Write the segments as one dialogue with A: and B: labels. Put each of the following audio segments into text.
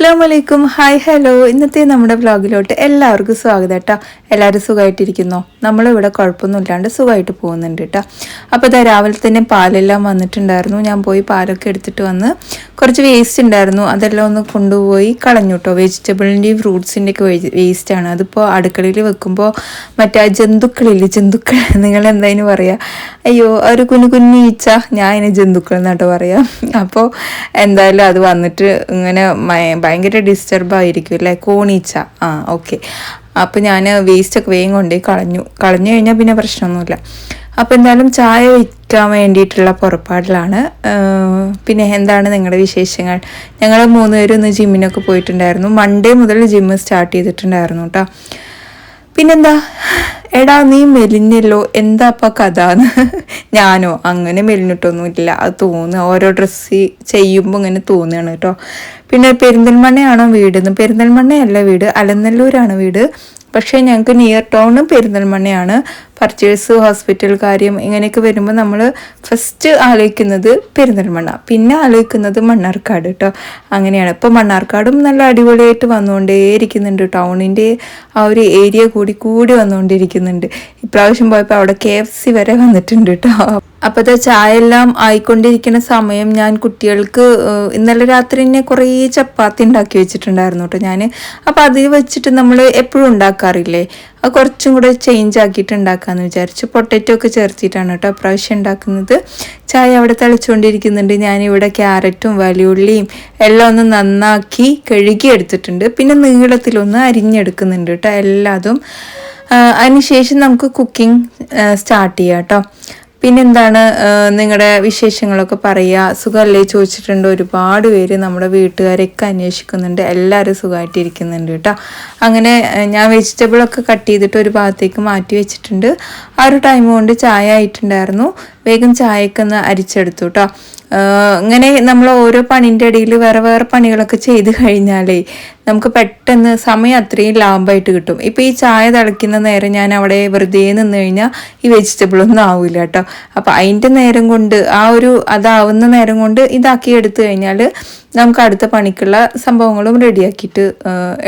A: അസ്സാം വലൈക്കും hi hello ഇന്നത്തെ നമ്മുടെ വ്ളോഗിലോട്ട് എല്ലാവർക്കും സ്വാഗതം കേട്ടോ എല്ലാവരും സുഖമായിട്ടിരിക്കുന്നോ നമ്മളിവിടെ കുഴപ്പമൊന്നുമില്ലാണ്ട് സുഖമായിട്ട് പോകുന്നുണ്ട് കേട്ടോ അപ്പോൾ ഇതാ രാവിലെ തന്നെ പാലെല്ലാം വന്നിട്ടുണ്ടായിരുന്നു. ഞാൻ പോയി പാലൊക്കെ എടുത്തിട്ട് വന്ന് കുറച്ച് വേസ്റ്റ് ഉണ്ടായിരുന്നു. അതെല്ലാം ഒന്ന് കൊണ്ടുപോയി കളഞ്ഞു കേട്ടോ വെജിറ്റബിളിന്റെയും ഫ്രൂട്ട്സിന്റെയൊക്കെ വേസ്റ്റാണ് അതിപ്പോൾ അടുക്കളയിൽ വെക്കുമ്പോൾ മറ്റേ ജന്തുക്കളില്ലേ? ജന്തുക്കൾ. നിങ്ങൾ എന്തായാലും പറയുക അയ്യോ ഒരു കുഞ്ഞു കുഞ്ഞു ഈച്ച. ഞാൻ അതിന് ജന്തുക്കൾ എന്നാട്ടോ പറയാം. അപ്പോൾ എന്തായാലും അത് വന്നിട്ട് ഇങ്ങനെ ഭയങ്കര ഡിസ്റ്റർബ് ആയിരിക്കും അല്ലേ? കോണീച്ച. ആ ഓക്കെ അപ്പോൾ ഞാൻ വേസ്റ്റൊക്കെ വേഗം കൊണ്ടുപോയി കളഞ്ഞു. കളഞ്ഞു കഴിഞ്ഞാൽ പിന്നെ പ്രശ്നമൊന്നുമില്ല. അപ്പോൾ എന്തായാലും ചായ വയ്ക്കാൻ വേണ്ടിയിട്ടുള്ള പുറപ്പാടിലാണ്. പിന്നെ എന്താണ് നിങ്ങളുടെ വിശേഷങ്ങൾ? ഞങ്ങൾ മൂന്നുപേരും ഒന്ന് ജിമ്മിനൊക്കെ പോയിട്ടുണ്ടായിരുന്നു. മൺഡേ മുതൽ ജിമ്മ് സ്റ്റാർട്ട് ചെയ്തിട്ടുണ്ടായിരുന്നു കേട്ടോ പിന്നെന്താ? എടാ നീ മെലിഞ്ഞല്ലോ. എന്താ അപ്പം കഥ ഞാനോ? അങ്ങനെ മെലിഞ്ഞിട്ടൊന്നുമില്ല. അത് തോന്നുക ഓരോ ഡ്രസ്സ് ചെയ്യുമ്പോൾ ഇങ്ങനെ തോന്നുകയാണ് കേട്ടോ പിന്നെ പെരിന്തൽമണ്ണയാണോ വീട്? പെരിന്തൽമണ്ണയല്ല വീട്. അലനല്ലൂരാണ് വീട്. പക്ഷേ ഞങ്ങൾക്ക് നിയർ ടൗൺ പെരിന്തൽമണ്ണയാണ്. പർച്ചേസ് ഹോസ്പിറ്റൽ കാര്യം ഇങ്ങനെയൊക്കെ വരുമ്പോൾ നമ്മൾ ഫസ്റ്റ് ആലോചിക്കുന്നത് പെരിന്തൽമണ്ണ. പിന്നെ ആലോചിക്കുന്നത് മണ്ണാർക്കാട് കേട്ടോ അങ്ങനെയാണ്. ഇപ്പോൾ മണ്ണാർക്കാടും നല്ല അടിപൊളിയായിട്ട് വന്നുകൊണ്ടേയിരിക്കുന്നുണ്ട്. ടൗണിന്റെ ആ ഒരു ഏരിയ കൂടി കൂടി വന്നുകൊണ്ടിരിക്കുന്നുണ്ട്. ഇപ്രാവശ്യം പോയപ്പോൾ അവിടെ കെ എഫ് സി വരെ വന്നിട്ടുണ്ട് കേട്ടോ അപ്പോൾ അപ്പോഴത്തെ ചായ എല്ലാം ആയിക്കൊണ്ടിരിക്കുന്ന സമയം ഞാൻ കുട്ടികൾക്ക് ഇന്നലെ രാത്രി തന്നെ കുറേ ചപ്പാത്തി ഉണ്ടാക്കി വെച്ചിട്ടുണ്ടായിരുന്നു കേട്ടോ ഞാൻ അപ്പോൾ അത് വെച്ചിട്ട് നമ്മൾ എപ്പോഴും ഉണ്ടാക്കാറില്ലേ? അത് കുറച്ചും കൂടെ ചേഞ്ച് ആക്കിയിട്ട് ഉണ്ടാക്കാമെന്ന് വിചാരിച്ചു. പൊട്ടറ്റോ ഒക്കെ ചേർത്തിട്ടാണ് കേട്ടോ പ്രാവശ്യം ഉണ്ടാക്കുന്നത്. ചായ അവിടെ തിളച്ചുകൊണ്ടിരിക്കുന്നുണ്ട് ഞാനിവിടെ ക്യാരറ്റും വലിയുള്ളിയും എല്ലാം ഒന്ന് നന്നാക്കി കഴുകി എടുത്തിട്ടുണ്ട്. പിന്നെ നീളത്തിലൊന്ന് അരിഞ്ഞെടുക്കുന്നുണ്ട് കേട്ടോ എല്ലാതും. അതിനുശേഷം നമുക്ക് കുക്കിംഗ് സ്റ്റാർട്ട് ചെയ്യാം കേട്ടോ. പിന്നെന്താണ് നിങ്ങളുടെ വിശേഷങ്ങളൊക്കെ പറയുക സുഖമല്ലേ ചോദിച്ചിട്ടുണ്ട്. ഒരുപാട് പേര് നമ്മുടെ വീട്ടുകാരെയൊക്കെ അന്വേഷിക്കുന്നുണ്ട്. എല്ലാവരും സുഖമായിട്ടിരിക്കുന്നുണ്ട് കേട്ടോ. അങ്ങനെ ഞാൻ വെജിറ്റബിളൊക്കെ കട്ട് ചെയ്തിട്ട് ഒരു ഭാഗത്തേക്ക് മാറ്റി വെച്ചിട്ടുണ്ട്. ആ ഒരു ടൈം കൊണ്ട് ചായ ആയിട്ടുണ്ടായിരുന്നു. വേഗം ചായക്കൊന്ന് അരിച്ചെടുത്തു കേട്ടോ ഇങ്ങനെ നമ്മൾ ഓരോ പണിന്റെ ഇടയിൽ വേറെ വേറെ പണികളൊക്കെ ചെയ്ത് കഴിഞ്ഞാലേ നമുക്ക് പെട്ടെന്ന് സമയം അത്രയും ലാഭമായിട്ട് കിട്ടും. ഇപ്പോൾ ഈ ചായ തിളയ്ക്കുന്ന നേരം ഞാൻ അവിടെ വെറുതെ നിന്ന് കഴിഞ്ഞാൽ ഈ വെജിറ്റബിൾ ഒന്നും ആവില്ല കേട്ടോ അപ്പോൾ അതിന്റെ നേരം കൊണ്ട് ആ ഒരു അതാവുന്ന നേരം കൊണ്ട് ഇതാക്കി എടുത്തു കഴിഞ്ഞാൽ നമുക്ക് അടുത്ത പണിക്കുള്ള സംഭവങ്ങളും റെഡിയാക്കിയിട്ട്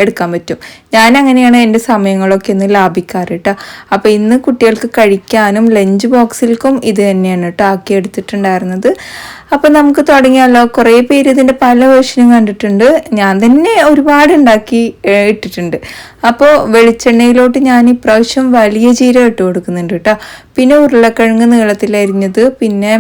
A: എടുക്കാൻ പറ്റും. ഞാൻ അങ്ങനെയാണ് എന്റെ സമയങ്ങളൊക്കെ ഒന്ന് ലാഭിക്കാറ് കേട്ടോ അപ്പോൾ ഇന്ന് കുട്ടികൾക്ക് കഴിക്കാനും ലഞ്ച് ബോക്സിൽക്കും ഇത് തന്നെയാണ് കേട്ടോ ആക്കി എടുത്തിട്ടുണ്ടായിരുന്നത്. അപ്പോൾ നമുക്ക് തുടങ്ങിയാലോ? കുറേ പേര് ഇതിന്റെ പല വേർഷനും കണ്ടിട്ടുണ്ട്. ഞാൻ തന്നെ ഒരുപാട് ഉണ്ടാക്കി ഇട്ടിട്ടുണ്ട്. അപ്പോൾ വെളിച്ചെണ്ണയിലോട്ട് ഞാൻ ഇപ്രാവശ്യം വലിയ ജീരകം ഇട്ട് കൊടുക്കുന്നുണ്ട് കേട്ടോ പിന്നെ ഉരുളക്കിഴങ്ങ് നീളത്തിലരിഞ്ഞത് പിന്നെ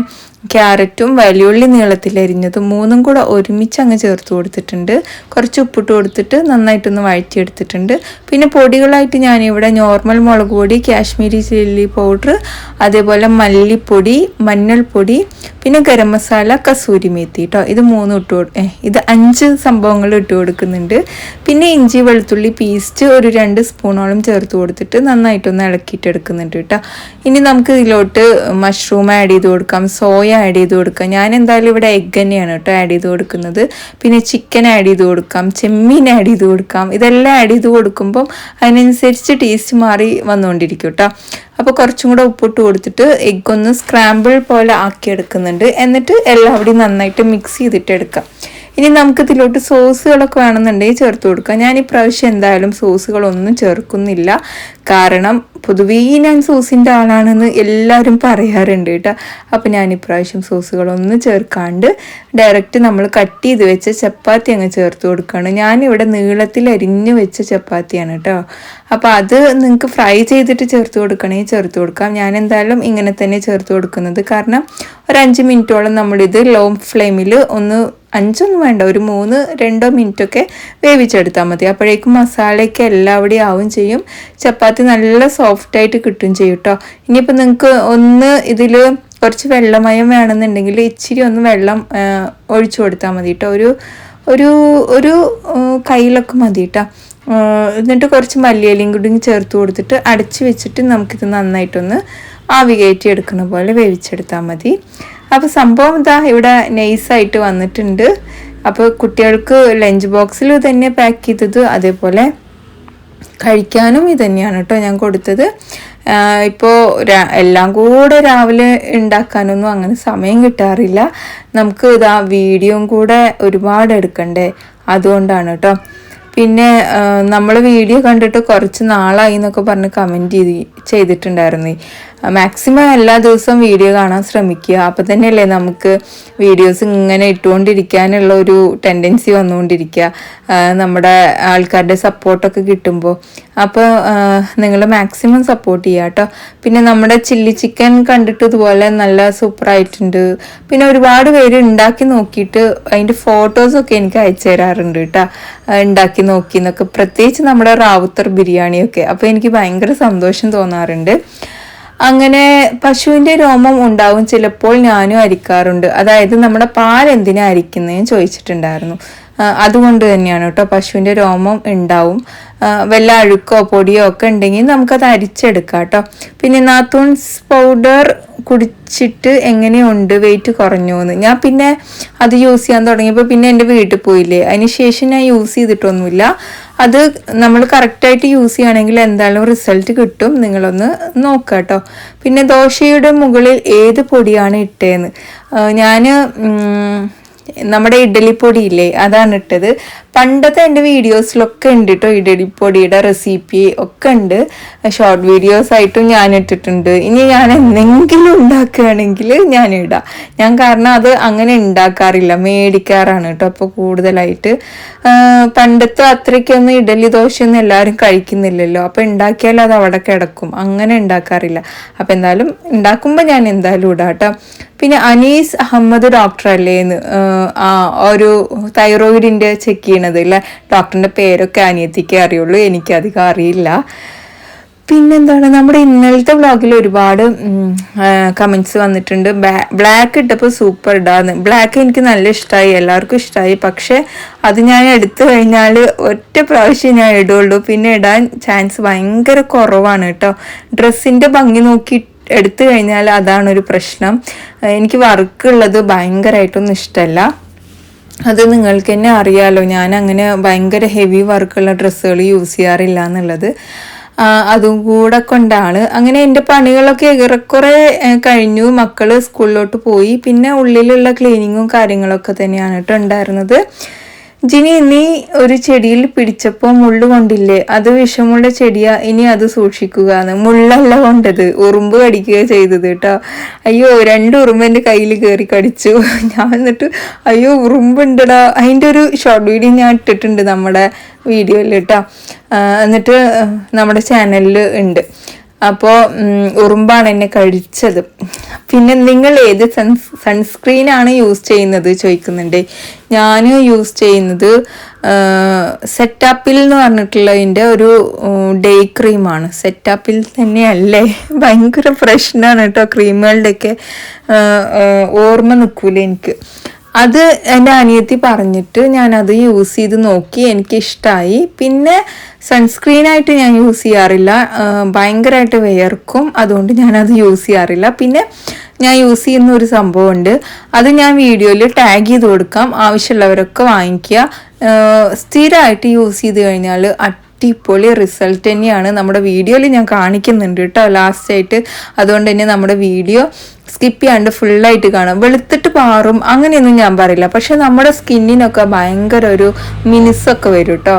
A: ക്യാരറ്റും വലിയുള്ളി നീളത്തിലരിഞ്ഞതും മൂന്നും കൂടെ ഒരുമിച്ച് അങ്ങ് ചേർത്ത് കൊടുത്തിട്ടുണ്ട്. കുറച്ച് ഉപ്പിട്ട് കൊടുത്തിട്ട് നന്നായിട്ടൊന്ന് വഴറ്റിയെടുത്തിട്ടുണ്ട്. പിന്നെ പൊടികളായിട്ട് ഞാനിവിടെ നോർമൽ മുളക് പൊടി കാശ്മീരി ചില്ലി പൗഡർ അതേപോലെ മല്ലിപ്പൊടി മഞ്ഞൾപ്പൊടി പിന്നെ ഗരം മസാല കസൂരി മേത്തി കേട്ടോ ഇത് മൂന്ന് ഇട്ട് ഇത് അഞ്ച് സംഭവങ്ങൾ ഇട്ട് കൊടുക്കുന്നുണ്ട്. പിന്നെ ഇഞ്ചി വെളുത്തുള്ളി പേസ്റ്റ് ഒരു രണ്ട് സ്പൂണോളം ചേർത്ത് കൊടുത്തിട്ട് നന്നായിട്ടൊന്ന് ഇളക്കിയിട്ട് എടുക്കുന്നുണ്ട് കേട്ടോ ഇനി നമുക്ക് ഇതിലോട്ട് മഷ്റൂം ആഡ് ചെയ്ത് കൊടുക്കാം സോയ ആഡ് ചെയ്ത് കൊടുക്കാം. ഞാൻ എന്തായാലും ഇവിടെ എഗ് തന്നെയാണ് കേട്ടോ ആഡ് ചെയ്ത് കൊടുക്കുന്നത്. പിന്നെ ചിക്കൻ ആഡ് ചെയ്ത് കൊടുക്കാം ചെമ്മീൻ ആഡ് ചെയ്ത് കൊടുക്കാം. ഇതെല്ലാം ആഡ് ചെയ്ത് കൊടുക്കുമ്പം അതിനനുസരിച്ച് ടേസ്റ്റ് മാറി വന്നുകൊണ്ടിരിക്കും കേട്ടോ അപ്പോൾ കുറച്ചും കൂടെ ഉപ്പിട്ട് കൊടുത്തിട്ട് എഗ് ഒന്ന് സ്ക്രാമ്പിൾ പോലെ ആക്കി എടുക്കുന്നുണ്ട് എന്നിട്ട് എല്ലാവിടെയും നന്നായിട്ട് മിക്സ് ചെയ്തിട്ട് എടുക്കാം. ഇനി നമുക്ക് ഇതിലോട്ട് സോസുകളൊക്കെ വേണമെന്നുണ്ടെങ്കിൽ ചേർത്ത് കൊടുക്കാം. ഞാൻ ഈ പ്രാവശ്യം എന്തായാലും സോസുകളൊന്നും ചേർക്കുന്നില്ല. കാരണം പൊതുവേ ഞാൻ സോസിന്റെ ആളാണെന്ന് എല്ലാവരും പറയാറുണ്ട് കേട്ടോ. അപ്പോൾ ഞാൻ ഇപ്രാവശ്യം സോസുകളൊന്നും ചേർക്കാണ്ട് ഡയറക്റ്റ് നമ്മൾ കട്ട് ചെയ്ത് വെച്ച ചപ്പാത്തി അങ്ങ് ചേർത്ത് കൊടുക്കുകയാണ്. ഞാനിവിടെ നീളത്തിൽ അരിഞ്ഞ് വെച്ച ചപ്പാത്തിയാണ് കേട്ടോ. അപ്പോൾ അത് നിങ്ങൾക്ക് ഫ്രൈ ചെയ്തിട്ട് ചേർത്ത് കൊടുക്കണമെങ്കിൽ ചേർത്ത് കൊടുക്കാം. ഞാൻ എന്തായാലും ഇങ്ങനെ തന്നെ ചേർത്ത് കൊടുക്കുന്നത്. കാരണം ഒരു അഞ്ച് മിനിറ്റോളം നമ്മളിത് ലോ ഫ്ലെയിമിൽ ഒന്ന് അഞ്ചൊന്നും വേണ്ട. ഒരു മൂന്ന് രണ്ടോ മിനിറ്റൊക്കെ വേവിച്ചെടുത്താൽ മതി. അപ്പോഴേക്കും മസാലയൊക്കെ എല്ലാവിടെയും ആവും ചെയ്യും. ചപ്പാത്തി നല്ല സോഫ്റ്റായിട്ട് കിട്ടും ചെയ്യും കേട്ടോ ഇനിയിപ്പോൾ നിങ്ങൾക്ക് ഒന്ന് ഇതിൽ കുറച്ച് വെള്ളമയം വേണമെന്നുണ്ടെങ്കിൽ ഇച്ചിരി ഒന്ന് വെള്ളം ഒഴിച്ചു കൊടുത്താൽ മതി കേട്ടോ ഒരു ഒരു ഒരു കയ്യിലൊക്കെ മതി കേട്ടോ എന്നിട്ട് കുറച്ച് മല്ലിയിലയും കൂടി ചേർത്ത് കൊടുത്തിട്ട് അടച്ച് വെച്ചിട്ട് നമുക്കിത് നന്നായിട്ടൊന്ന് ആവി കയറ്റി എടുക്കുന്ന പോലെ വേവിച്ചെടുത്താൽ മതി. അപ്പോൾ സംഭവം ഇതാ ഇവിടെ നൈസായിട്ട് വന്നിട്ടുണ്ട്. അപ്പോൾ കുട്ടികൾക്ക് ലഞ്ച് ബോക്സിൽ തന്നെ പാക്ക് ചെയ്തത്. അതേപോലെ കഴിക്കാനും ഇത് തന്നെയാണ് കേട്ടോ ഞാൻ കൊടുത്തത്. ഇപ്പോൾ എല്ലാം കൂടെ രാവിലെ ഉണ്ടാക്കാനൊന്നും അങ്ങനെ സമയം കിട്ടാറില്ല. നമുക്ക് ഇതാ വീഡിയോയും കൂടെ ഒരുപാട് എടുക്കണ്ടേ അതുകൊണ്ടാണ് കേട്ടോ. പിന്നെ നമ്മൾ വീഡിയോ കണ്ടിട്ട് കുറച്ച് നാളായി എന്നൊക്കെ പറഞ്ഞ് കമന്റ് ചെയ്ത് ചെയ്തിട്ടുണ്ടായിരുന്നു. മാക്സിമം എല്ലാ ദിവസവും വീഡിയോ കാണാൻ ശ്രമിക്കുക. അപ്പം തന്നെയല്ലേ നമുക്ക് വീഡിയോസ് ഇങ്ങനെ ഇട്ടുകൊണ്ടിരിക്കാനുള്ള ഒരു ടെൻഡൻസി വന്നുകൊണ്ടിരിക്കുക. നമ്മുടെ ആൾക്കാരുടെ സപ്പോർട്ടൊക്കെ കിട്ടുമ്പോൾ. അപ്പോൾ നിങ്ങൾ മാക്സിമം സപ്പോർട്ട് ചെയ്യുക കേട്ടോ. പിന്നെ നമ്മുടെ ചില്ലി ചിക്കൻ കണ്ടിട്ട് ഇതുപോലെ നല്ല സൂപ്പറായിട്ടുണ്ട് പിന്നെ ഒരുപാട് പേര് ഉണ്ടാക്കി നോക്കിയിട്ട് അതിന്റെ ഫോട്ടോസൊക്കെ എനിക്ക് അയച്ചു തരാറുണ്ട് കേട്ടോ. ഉണ്ടാക്കി നോക്കി എന്നൊക്കെ. പ്രത്യേകിച്ച് നമ്മുടെ റാവുത്തർ ബിരിയാണിയൊക്കെ. അപ്പോൾ എനിക്ക് ഭയങ്കര സന്തോഷം തോന്നാറുണ്ട്. അങ്ങനെ പശുവിന്റെ രോമം ഉണ്ടാവും ചിലപ്പോൾ ഞാനും അരിക്കാറുണ്ട്. അതായത് നമ്മുടെ പാൽ എന്തിനാ അരിക്കുന്നതെന്ന് ചോദിച്ചിട്ടുണ്ടായിരുന്നു. അതുകൊണ്ട് തന്നെയാണ് കേട്ടോ പശുവിന്റെ രോമം ഉണ്ടാവും. വല്ല അഴുക്കോ പൊടിയോ ഒക്കെ ഉണ്ടെങ്കിൽ നമുക്കത് അരിച്ചെടുക്കാം കേട്ടോ. പിന്നെ നാത്തൂൺസ് പൗഡർ കുടിച്ചിട്ട് എങ്ങനെയുണ്ട്? വെയിറ്റ് കുറഞ്ഞു എന്ന്. ഞാൻ പിന്നെ അത് യൂസ് ചെയ്യാൻ തുടങ്ങിയപ്പോൾ പിന്നെ എന്റെ വീട്ടിൽ പോയില്ലേ. അതിന് ശേഷം ഞാൻ യൂസ് ചെയ്തിട്ടൊന്നുമില്ല. അത് നമ്മൾ കറക്റ്റായിട്ട് യൂസ് ചെയ്യുകയാണെങ്കിൽ എന്തായാലും റിസൾട്ട് കിട്ടും. നിങ്ങളൊന്ന് നോക്കുക കേട്ടോ. പിന്നെ ദോശയുടെ മുകളിൽ ഏത് പൊടിയാണ് ഇട്ടേന്ന്? ഞാൻ നമ്മുടെ ഇഡലിപ്പൊടി ഇല്ലേ അതാണ് ഇട്ടത്. പണ്ടത്തെ എന്റെ വീഡിയോസിലൊക്കെ ഉണ്ട് കേട്ടോ ഇഡലിപ്പൊടിയുടെ റെസിപ്പി ഒക്കെ ഉണ്ട്. ഷോർട്ട് വീഡിയോസ് ആയിട്ടും ഞാൻ ഇട്ടിട്ടുണ്ട്. ഇനി ഞാൻ എന്തെങ്കിലും ഉണ്ടാക്കുകയാണെങ്കിൽ ഞാൻ ഇടാം. ഞാൻ കാരണം അത് അങ്ങനെ ഉണ്ടാക്കാറില്ല മേടിക്കാറാണ് കേട്ടോ അപ്പോൾ കൂടുതലായിട്ട്. പണ്ടത്തെ അത്രയ്ക്കൊന്നും ഇഡലി ദോശയൊന്നും എല്ലാവരും കഴിക്കുന്നില്ലല്ലോ. അപ്പോൾ ഉണ്ടാക്കിയാൽ അത് അവിടെ കിടക്കും. അങ്ങനെ ഉണ്ടാക്കാറില്ല. അപ്പോൾ എന്തായാലും ഉണ്ടാക്കുമ്പോൾ ഞാൻ എന്തായാലും ഇടാം കേട്ടോ. പിന്നെ അനീസ് അഹമ്മദ് ഡോക്ടർ അല്ലേ എന്ന് ആ ഒരു തൈറോയിഡിന്റെ ചെക്ക് ചെയ്യണത്. അല്ലേ? ഡോക്ടറിന്റെ പേരൊക്കെ അനിയത്തിക്കേ അറിയുള്ളൂ. എനിക്കധികം അറിയില്ല. പിന്നെന്താണ്? നമ്മുടെ ഇന്നലത്തെ വ്ളോഗിൽ ഒരുപാട് കമൻസ് വന്നിട്ടുണ്ട്. ബ്ലാക്ക് ഇട്ടപ്പോൾ സൂപ്പർ ഇടാന്ന്. ബ്ലാക്ക് എനിക്ക് നല്ല ഇഷ്ടമായി എല്ലാവർക്കും ഇഷ്ടമായി പക്ഷേ അത് ഞാൻ എടുത്തു കഴിഞ്ഞാൽ ഒറ്റ പ്രാവശ്യം ഞാൻ ഇടുള്ളൂ. പിന്നെ ഇടാൻ ചാൻസ് ഭയങ്കര കുറവാണ് കേട്ടോ. ഡ്രസ്സിന്റെ ഭംഗി നോക്കി എടുത്തു കഴിഞ്ഞാൽ അതാണ് ഒരു പ്രശ്നം എനിക്ക് വർക്കുള്ളത് ഭയങ്കരമായിട്ടൊന്നും ഇഷ്ടമല്ല അത് നിങ്ങൾക്ക് തന്നെ അറിയാലോ ഞാൻ അങ്ങനെ ഭയങ്കര ഹെവി വർക്കുള്ള ഡ്രസ്സുകൾ യൂസ് ചെയ്യാറില്ല എന്നുള്ളത്. അതും കൂടെ കൊണ്ടാണ്. അങ്ങനെ എന്റെ പണികളൊക്കെ ഏറെക്കുറെ കഴിഞ്ഞു. മക്കൾ സ്കൂളിലോട്ട് പോയി. പിന്നെ ഉള്ളിലുള്ള ക്ലീനിങ്ങും കാര്യങ്ങളൊക്കെ തന്നെയാണ് കേട്ടോ ഉണ്ടായിരുന്നത്. ജിനി നീ ഒരു ചെടിയിൽ പിടിച്ചപ്പോൾ മുള്ളു കൊണ്ടില്ലേ? അത് വിഷമുള്ള ചെടിയാ ഇനി അത് സൂക്ഷിക്കുക എന്ന് മുള്ളല്ല കൊണ്ടത്. ഉറുമ്പ് കടിക്കുക ചെയ്തത് കേട്ടോ. അയ്യോ രണ്ട് ഉറുമ്പ് എന്റെ കയ്യിൽ കയറി കടിച്ചു. ഞാൻ എന്നിട്ട് അയ്യോ ഉറുമ്പുണ്ടടാ. അതിന്റെ ഒരു ഷോർട്ട് വീഡിയോ ഞാൻ ഇട്ടിട്ടുണ്ട് നമ്മുടെ വീഡിയോയിൽ കേട്ടോ. എന്നിട്ട് നമ്മുടെ ചാനലിൽ ഉണ്ട്. അപ്പോൾ ഉറുമ്പാണ് എന്നെ കഴിച്ചത് പിന്നെ നിങ്ങൾ ഏത് സൺസ് സൺസ്ക്രീനാണ് യൂസ് ചെയ്യുന്നത് ചോദിക്കുന്നുണ്ട്. ഞാൻ യൂസ് ചെയ്യുന്നത് സെറ്റാപ്പിൽ എന്ന് പറഞ്ഞിട്ടുള്ളതിന്റെ ഒരു ഡേ ക്രീമാണ് സെറ്റാപ്പിൽ തന്നെയല്ലേ? ഭയങ്കര പ്രശ്നമാണ് കേട്ടോ ക്രീമുകളുടെയൊക്കെ. ഓർമ്മ നിൽക്കൂല എനിക്ക്. അത് എന്റെ അനിയത്തി പറഞ്ഞിട്ട് ഞാൻ അത് യൂസ് ചെയ്ത് നോക്കി എനിക്ക് ഇഷ്ടമായി പിന്നെ സൺസ്ക്രീനായിട്ട് ഞാൻ യൂസ് ചെയ്യാറില്ല. ഭയങ്കരമായിട്ട് വിയർക്കും. അതുകൊണ്ട് ഞാനത് യൂസ് ചെയ്യാറില്ല. പിന്നെ ഞാൻ യൂസ് ചെയ്യുന്ന ഒരു സംഭവമുണ്ട്. അത് ഞാൻ വീഡിയോയിൽ ടാഗ് ചെയ്ത് കൊടുക്കാം. ആവശ്യമുള്ളവരൊക്കെ വാങ്ങിക്കുക. സ്ഥിരമായിട്ട് യൂസ് ചെയ്ത് കഴിഞ്ഞാൽ അടിപൊളി റിസൾട്ട് തന്നെയാണ്. നമ്മുടെ വീഡിയോയിൽ ഞാൻ കാണിക്കുന്നുണ്ട് കേട്ടോ ലാസ്റ്റായിട്ട്. അതുകൊണ്ട് തന്നെ നമ്മുടെ വീഡിയോ സ്കിപ്പ് ചെയ്യാണ്ട് ഫുള്ളായിട്ട് കാണും. വെളുത്തിട്ട് പാറും അങ്ങനെയൊന്നും ഞാൻ പറയില്ല. പക്ഷെ നമ്മുടെ സ്കിന്നിനൊക്കെ ഭയങ്കര ഒരു മിനുസൊക്കെ വരും കേട്ടോ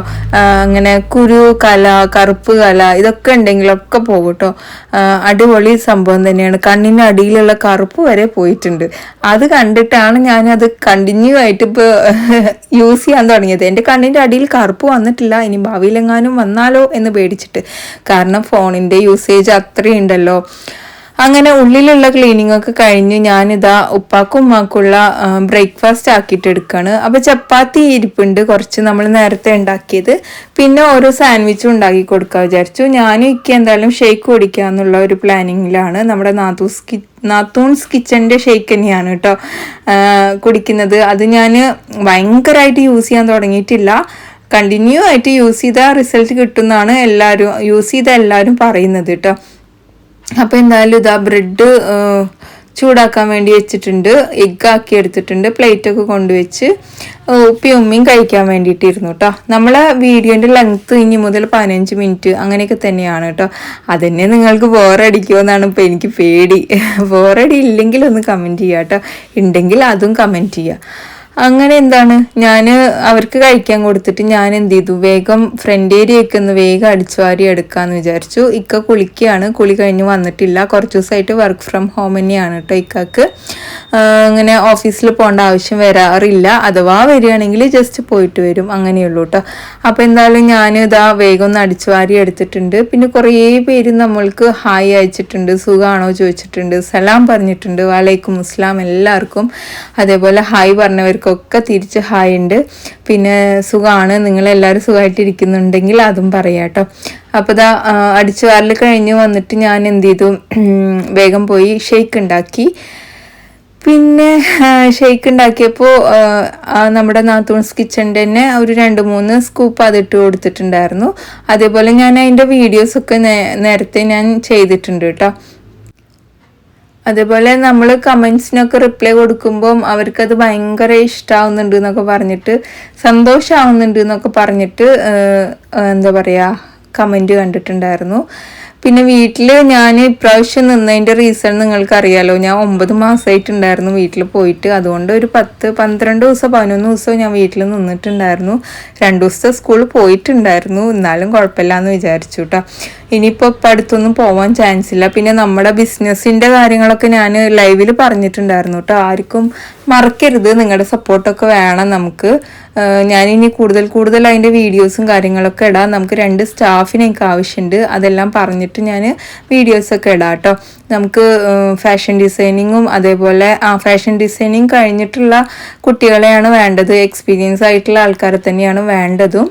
A: അങ്ങനെ കുരു കല കറുപ്പ് കല ഇതൊക്കെ ഉണ്ടെങ്കിലൊക്കെ പോകും കേട്ടോ അടിപൊളി സംഭവം തന്നെയാണ്. കണ്ണിന്റെ അടിയിലുള്ള കറുപ്പ് വരെ പോയിട്ടുണ്ട്. അത് കണ്ടിട്ടാണ് ഞാനത് കണ്ടിന്യൂ ആയിട്ട് ഇപ്പോൾ യൂസ് ചെയ്യാൻ തുടങ്ങിയത്. എന്റെ കണ്ണിന്റെ അടിയിൽ കറുപ്പ് വന്നിട്ടില്ല. ഇനി ഭാവിയിലെങ്ങാനും വന്നാലോ എന്ന് പേടിച്ചിട്ട്. കാരണം ഫോണിന്റെ യൂസേജ് അത്രയും ഉണ്ടല്ലോ. അങ്ങനെ ഉള്ളിലുള്ള ക്ലീനിങ് ഒക്കെ കഴിഞ്ഞ് ഞാനിതാ ഉപ്പാക്കും ഉമ്മാക്കുള്ള ബ്രേക്ക്ഫാസ്റ്റ് ആക്കിയിട്ട് എടുക്കുകയാണ് അപ്പോൾ ചപ്പാത്തി ഇരിപ്പുണ്ട് കുറച്ച് നമ്മൾ നേരത്തെ ഉണ്ടാക്കിയത്. പിന്നെ ഓരോ സാൻഡ്വിച്ചും ഉണ്ടാക്കി കൊടുക്കാൻ വിചാരിച്ചു. ഞാനും ഇക്ക് എന്തായാലും ഷേക്ക് കുടിക്കുക എന്നുള്ള ഒരു പ്ലാനിങ്ങിലാണ് നമ്മുടെ നാത്തൂസ് കി നാത്തൂൺസ് കിച്ചന്റെ ഷേക്ക് തന്നെയാണ് കേട്ടോ കുടിക്കുന്നത്. അത് ഞാൻ ഭയങ്കരമായിട്ട് യൂസ് ചെയ്യാൻ തുടങ്ങിയിട്ടില്ല. കണ്ടിന്യൂ ആയിട്ട് യൂസ് ചെയ്താൽ റിസൾട്ട് കിട്ടുമെന്നാണ് എല്ലാവരും യൂസ് ചെയ്ത എല്ലാവരും പറയുന്നത് കേട്ടോ. അപ്പോൾ എന്തായാലും ഇതാ ബ്രെഡ് ചൂടാക്കാൻ വേണ്ടി വെച്ചിട്ടുണ്ട്. എഗ്ഗ് ആക്കി എടുത്തിട്ടുണ്ട്. പ്ലേറ്റൊക്കെ കൊണ്ടുവച്ച് ഉപ്പിയും ഉമ്മയും കഴിക്കാൻ വേണ്ടിയിട്ടിരുന്നു കേട്ടോ നമ്മളെ വീഡിയോന്റെ ലെങ്ത്ത് ഇനി മുതൽ പതിനഞ്ച് മിനിറ്റ് അങ്ങനെയൊക്കെ തന്നെയാണ് കേട്ടോ അതന്നെ നിങ്ങൾക്ക് ബോറടിക്കുമോ എന്നാണ് ഇപ്പോൾ എനിക്ക് പേടി. ബോറടി ഇല്ലെങ്കിൽ ഒന്ന് കമന്റ് ചെയ്യാം കേട്ടോ ഉണ്ടെങ്കിൽ അതും കമന്റ് ചെയ്യുക അങ്ങനെ എന്താണ്? ഞാൻ അവർക്ക് കഴിക്കാൻ കൊടുത്തിട്ട് ഞാൻ എന്ത് ചെയ്തു? വേഗം ഫ്രണ്ട് ഏരിയയൊക്കെ ഒന്ന് വേഗം അടിച്ചു വാരി എടുക്കാമെന്ന് വിചാരിച്ചു. ഇക്ക കുളിക്കുകയാണ്. കുളി കഴിഞ്ഞ് വന്നിട്ടില്ല. കുറച്ച് ദിവസമായിട്ട് വർക്ക് ഫ്രം ഹോം തന്നെയാണ് കേട്ടോ ഇക്കക്ക്. അങ്ങനെ ഓഫീസിൽ പോകേണ്ട ആവശ്യം വരാറില്ല. അഥവാ വരികയാണെങ്കിൽ ജസ്റ്റ് പോയിട്ട് വരും. അങ്ങനെയുള്ളൂ കേട്ടോ അപ്പോൾ എന്തായാലും ഞാൻ ഇതാ വേഗം ഒന്ന് അടിച്ചു വാരി എടുത്തിട്ടുണ്ട്. പിന്നെ കുറേ പേര് നമ്മൾക്ക് ഹായ് അയച്ചിട്ടുണ്ട്. സുഖമാണോ ചോദിച്ചിട്ടുണ്ട്. സലാം പറഞ്ഞിട്ടുണ്ട്. വാലൈക്കും ഇസ്ലാം എല്ലാവർക്കും അതേപോലെ ഹായ് പറഞ്ഞവർക്ക് എല്ലാവർക്കൊക്കെ തിരിച്ച് ഹായ് ഉണ്ട്. പിന്നെ സുഖമാണ് നിങ്ങളെല്ലാവരും സുഖമായിട്ടിരിക്കുന്നുണ്ടെങ്കിൽ അതും പറയാം കേട്ടോ അപ്പോൾ ഇതാ അടിച്ചു വാരൽ കഴിഞ്ഞ് വന്നിട്ട് ഞാൻ എന്ത് ചെയ്തു? വേഗം പോയി ഷെയ്ക്ക് ഉണ്ടാക്കി. പിന്നെ ഷെയ്ക്ക് ഉണ്ടാക്കിയപ്പോൾ നമ്മുടെ നാത്തൂൺസ് കിച്ചണിന്റെ തന്നെ ഒരു രണ്ട് മൂന്ന് സ്കൂപ്പ് അതിട്ട് കൊടുത്തിട്ടുണ്ടായിരുന്നു. അതേപോലെ ഞാൻ അതിന്റെ വീഡിയോസൊക്കെ നേരത്തെ ഞാൻ ചെയ്തിട്ടുണ്ട് കേട്ടോ അതേപോലെ നമ്മൾ കമൻസിനൊക്കെ റിപ്ലൈ കൊടുക്കുമ്പം അവർക്കത് ഭയങ്കര ഇഷ്ടമാവുന്നുണ്ട് എന്നൊക്കെ പറഞ്ഞിട്ട് സന്തോഷമാവുന്നുണ്ട് എന്നൊക്കെ പറഞ്ഞിട്ട് എന്താ പറയുക കമന്റ് കണ്ടിട്ടുണ്ടായിരുന്നു. പിന്നെ വീട്ടിൽ ഞാൻ ഇപ്രാവശ്യം നിന്നതിന്റെ റീസൺ നിങ്ങൾക്ക് അറിയാലോ ഞാൻ ഒമ്പത് മാസമായിട്ടുണ്ടായിരുന്നു വീട്ടിൽ പോയിട്ട്. അതുകൊണ്ട് ഒരു പത്ത് പന്ത്രണ്ട് ദിവസം പതിനൊന്ന് ദിവസം ഞാൻ വീട്ടിൽ നിന്നിട്ടുണ്ടായിരുന്നു. രണ്ട് ദിവസത്തെ സ്കൂളിൽ പോയിട്ടുണ്ടായിരുന്നു. എന്നാലും കുഴപ്പമില്ല എന്ന് വിചാരിച്ചു കേട്ടോ ഇനിയിപ്പോൾ ഇപ്പം അടുത്തൊന്നും പോവാൻ ചാൻസ് ഇല്ല. പിന്നെ നമ്മുടെ ബിസിനസ്സിന്റെ കാര്യങ്ങളൊക്കെ ഞാൻ ലൈവിൽ പറഞ്ഞിട്ടുണ്ടായിരുന്നു കേട്ടോ ആർക്കും മറക്കരുത്. നിങ്ങളുടെ സപ്പോർട്ടൊക്കെ വേണം നമുക്ക്. ഞാനിനി കൂടുതൽ കൂടുതൽ അതിന്റെ വീഡിയോസും കാര്യങ്ങളൊക്കെ ഇടാം. നമുക്ക് രണ്ട് സ്റ്റാഫിനൊക്കെ ആവശ്യമുണ്ട് അതെല്ലാം പറഞ്ഞിട്ട് ഞാൻ വീഡിയോസൊക്കെ ഇടാം കേട്ടോ നമുക്ക് ഫാഷൻ ഡിസൈനിങ്ങും അതേപോലെ ആ ഫാഷൻ ഡിസൈനിങ് കഴിഞ്ഞിട്ടുള്ള കുട്ടികളെയാണ് വേണ്ടത്. എക്സ്പീരിയൻസ് ആയിട്ടുള്ള ആൾക്കാരെ തന്നെയാണ് വേണ്ടതും.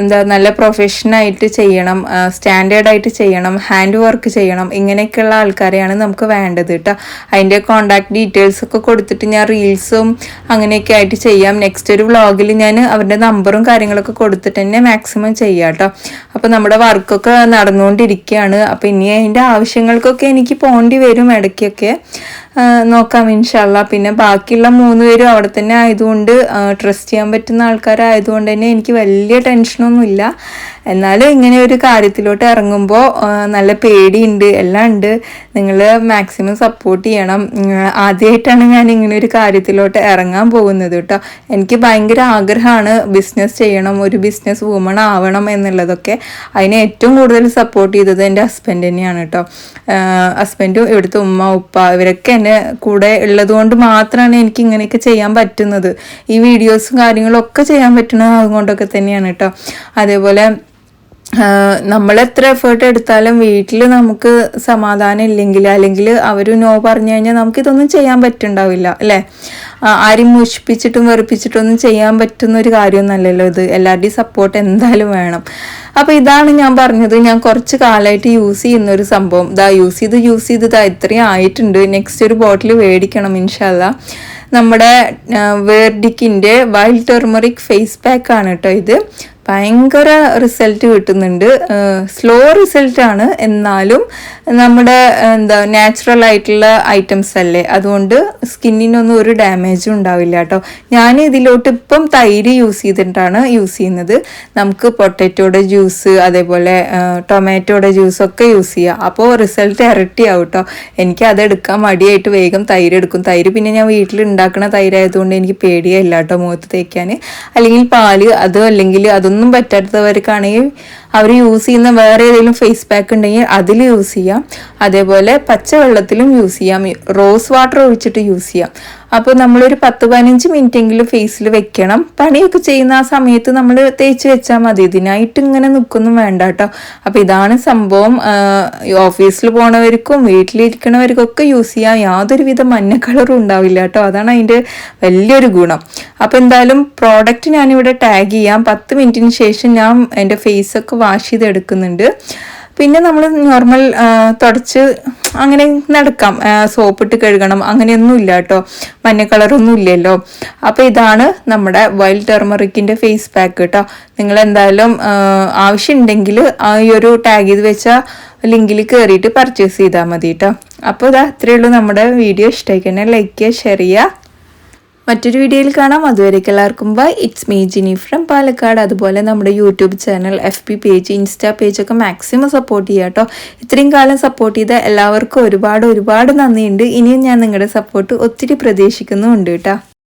A: എന്താ നല്ല പ്രൊഫഷനായിട്ട് ചെയ്യണം. സ്റ്റാൻഡേർഡ് ആയിട്ട് ചെയ്യണം ഹാൻഡ് വർക്ക് ചെയ്യണം ഇങ്ങനെയൊക്കെയുള്ള ആൾക്കാരെയാണ് നമുക്ക് വേണ്ടത് കേട്ടോ. അതിന്റെ കോണ്ടാക്ട് ഡീറ്റെയിൽസ് ഒക്കെ കൊടുത്തിട്ട് ഞാൻ റീൽസും അങ്ങനെയൊക്കെ ആയിട്ട് ചെയ്യാം. നെക്സ്റ്റ് ഒരു വ്ളോഗിൽ ഞാൻ അവരുടെ നമ്പറും കാര്യങ്ങളൊക്കെ കൊടുത്തിട്ട് തന്നെ മാക്സിമം ചെയ്യാം കേട്ടോ. അപ്പോൾ നമ്മുടെ വർക്കൊക്കെ നടന്നുകൊണ്ടിരിക്കുകയാണ്. അപ്പോൾ ഇനി അതിന്റെ ആവശ്യങ്ങൾക്കൊക്കെ എനിക്ക് പോകേണ്ടി വരും ഇടയ്ക്കൊക്കെ. നോക്കാം ഇൻഷല്ല പിന്നെ ബാക്കിയുള്ള മൂന്ന് പേരും അവിടെ തന്നെ ആയതുകൊണ്ട് ട്രസ്റ്റ് ചെയ്യാൻ പറ്റുന്ന ആൾക്കാരായതുകൊണ്ട് തന്നെ എനിക്ക് വലിയ ടെൻഷനൊന്നുമില്ല എന്നാലും ഇങ്ങനെ ഒരു കാര്യത്തിലോട്ട് ഇറങ്ങുമ്പോൾ നല്ല പേടിയുണ്ട് എല്ലാം ഉണ്ട്. നിങ്ങൾ മാക്സിമം സപ്പോർട്ട് ചെയ്യണം. ആദ്യമായിട്ടാണ് ഞാൻ ഇങ്ങനെ ഒരു കാര്യത്തിലോട്ട് ഇറങ്ങാൻ പോകുന്നത് കേട്ടോ. എനിക്ക് ഭയങ്കര ആഗ്രഹമാണ് ബിസിനസ് ചെയ്യണം ഒരു ബിസിനസ് വുമൺ ആവണം എന്നുള്ളതൊക്കെ. അതിനെ ഏറ്റവും കൂടുതൽ സപ്പോർട്ട് ചെയ്തത് എന്റെ ഹസ്ബൻഡ് തന്നെയാണ് കേട്ടോ. ഹസ്ബൻഡും ഇവിടുത്തെ ഉമ്മ ഉപ്പ ഇവരൊക്കെ എന്റെ കൂടെ ഉള്ളതുകൊണ്ട് മാത്രമാണ് എനിക്ക് ഇങ്ങനെയൊക്കെ ചെയ്യാൻ പറ്റുന്നത്. ഈ വീഡിയോസും കാര്യങ്ങളൊക്കെ ചെയ്യാൻ പറ്റുന്നത് അതുകൊണ്ടൊക്കെ തന്നെയാണ് കേട്ടോ. അതേപോലെ നമ്മൾ എത്ര എഫേർട്ട് എടുത്താലും വീട്ടിൽ നമുക്ക് സമാധാനം ഇല്ലെങ്കിൽ അല്ലെങ്കിൽ അവർ നോ പറഞ്ഞു കഴിഞ്ഞാൽ നമുക്ക് ഇതൊന്നും ചെയ്യാൻ പറ്റുണ്ടാവില്ല അല്ലേ? ആരും മോഷിപ്പിച്ചിട്ടും വെറുപ്പിച്ചിട്ടൊന്നും ചെയ്യാൻ പറ്റുന്ന ഒരു കാര്യമൊന്നുമല്ലല്ലോ ഇത്. എല്ലാവരുടെയും സപ്പോർട്ട് എന്തായാലും വേണം. അപ്പോൾ ഇതാണ് ഞാൻ പറഞ്ഞത്. ഞാൻ കുറച്ച് കാലമായിട്ട് യൂസ് ചെയ്യുന്ന ഒരു സംഭവം. ഇതാ യൂസ് ചെയ്ത് യൂസ് ചെയ്ത് ഇതാ ഇത്രയും ആയിട്ടുണ്ട്. നെക്സ്റ്റ് ഒരു ബോട്ടിൽ മേടിക്കണം ഇൻഷാല്ല നമ്മുടെ വേർഡിക്കിന്റെ വൈൽഡ് ടെർമറിക് ഫേസ് പാക്ക് ആണ് കേട്ടോ ഇത്. ഭയങ്കര റിസൾട്ട് കിട്ടുന്നുണ്ട്. സ്ലോ റിസൾട്ടാണ് എന്നാലും നമ്മുടെ എന്താ നാച്ചുറൽ ആയിട്ടുള്ള ഐറ്റംസ് അല്ലേ? അതുകൊണ്ട് സ്കിന്നിനൊന്നും ഒരു ഡാമേജും ഉണ്ടാവില്ല കേട്ടോ. ഞാൻ ഇതിലോട്ട് ഇപ്പം തൈര് യൂസ് ചെയ്തിട്ടാണ് യൂസ് ചെയ്യുന്നത്. നമുക്ക് പൊട്ടറ്റോയുടെ ജ്യൂസ് അതേപോലെ ടൊമാറ്റോയുടെ ജ്യൂസൊക്കെ യൂസ് ചെയ്യാം. അപ്പോൾ റിസൾട്ട് ഇരട്ടിയാവും കേട്ടോ. എനിക്ക് അതെടുക്കാൻ മടിയായിട്ട് വേഗം തൈര് എടുക്കും. തൈര് പിന്നെ ഞാൻ വീട്ടിൽ ഉണ്ടാക്കുന്ന തൈരായതുകൊണ്ട് എനിക്ക് പേടിയല്ല കേട്ടോ മുഖത്ത് തേക്കാൻ അല്ലെങ്കിൽ പാൽ അതോ അല്ലെങ്കിൽ അതൊന്നും പറ്റാത്തവർക്കാണെങ്കിൽ അവർ യൂസ് ചെയ്യുന്ന വേറെ ഏതെങ്കിലും ഫേസ് പാക്ക് ഉണ്ടെങ്കിൽ അതിൽ യൂസ് ചെയ്യാം. അതേപോലെ പച്ചവെള്ളത്തിലും യൂസ് ചെയ്യാം. റോസ് വാട്ടർ ഒഴിച്ചിട്ട് യൂസ് ചെയ്യാം. അപ്പോൾ നമ്മളൊരു പത്ത് പതിനഞ്ച് മിനിറ്റ് എങ്കിലും ഫേസിൽ വെക്കണം. പണിയൊക്കെ ചെയ്യുന്ന ആ സമയത്ത് നമ്മൾ തേച്ച് വെച്ചാൽ മതി. ഇതിനായിട്ട് ഇങ്ങനെ നിൽക്കൊന്നും വേണ്ട കേട്ടോ. അപ്പോൾ ഇതാണ് സംഭവം. ഓഫീസിൽ പോണവർക്കും വീട്ടിലിരിക്കണവർക്കൊക്കെ യൂസ് ചെയ്യാം. യാതൊരുവിധ മഞ്ഞ കളറും ഉണ്ടാവില്ല കേട്ടോ. അതാണ് അതിന്റെ വലിയൊരു ഗുണം. അപ്പോൾ എന്തായാലും പ്രോഡക്റ്റ് ഞാനിവിടെ ടാഗ് ചെയ്യാം. പത്ത് മിനിറ്റിന് ശേഷം ഞാൻ എന്റെ ഫേസൊക്കെ വാഷ് ചെയ്ത് എടുക്കുന്നുണ്ട് പിന്നെ നമ്മൾ നോർമൽ തുടച്ച് അങ്ങനെ നടക്കാം. സോപ്പിട്ട് കഴുകണം. അങ്ങനെയൊന്നും ഇല്ല കേട്ടോ. മഞ്ഞ കളറൊന്നും ഇല്ലല്ലോ. അപ്പോൾ ഇതാണ് നമ്മുടെ വൈൽഡ് ടെർമറിക്കിന്റെ ഫേസ് പാക്ക് കേട്ടോ. നിങ്ങൾ എന്തായാലും ആവശ്യമുണ്ടെങ്കിൽ ആ ഈ ഒരു ടാഗ് ചെയ്ത് വെച്ച ലിങ്കിൽ കയറിയിട്ട് പർച്ചേസ് ചെയ്താൽ മതി കേട്ടോ. അപ്പോൾ ഇതാ ഇത്രയേ ഉള്ളൂ നമ്മുടെ വീഡിയോ. ഇഷ്ടമായി കഴിഞ്ഞാൽ ലൈക്ക് ചെയ്യുക ഷെയർ ചെയ്യുക. മറ്റൊരു വീഡിയോയിൽ കാണാം. അതുവരേക്ക് എല്ലാവർക്കും bye it's me Jini from Palakkad. അതുപോലെ നമ്മുടെ YouTube channel F P page insta പേജൊക്കെ maximum support ചെയ്യുക കേട്ടോ ഇത്രയും കാലം സപ്പോർട്ട് ചെയ്ത എല്ലാവർക്കും ഒരുപാട് ഒരുപാട് നന്ദിയുണ്ട്. ഇനിയും ഞാൻ നിങ്ങളുടെ സപ്പോർട്ട് ഒത്തിരി പ്രതീക്ഷിക്കുന്നുമുണ്ട് കേട്ടോ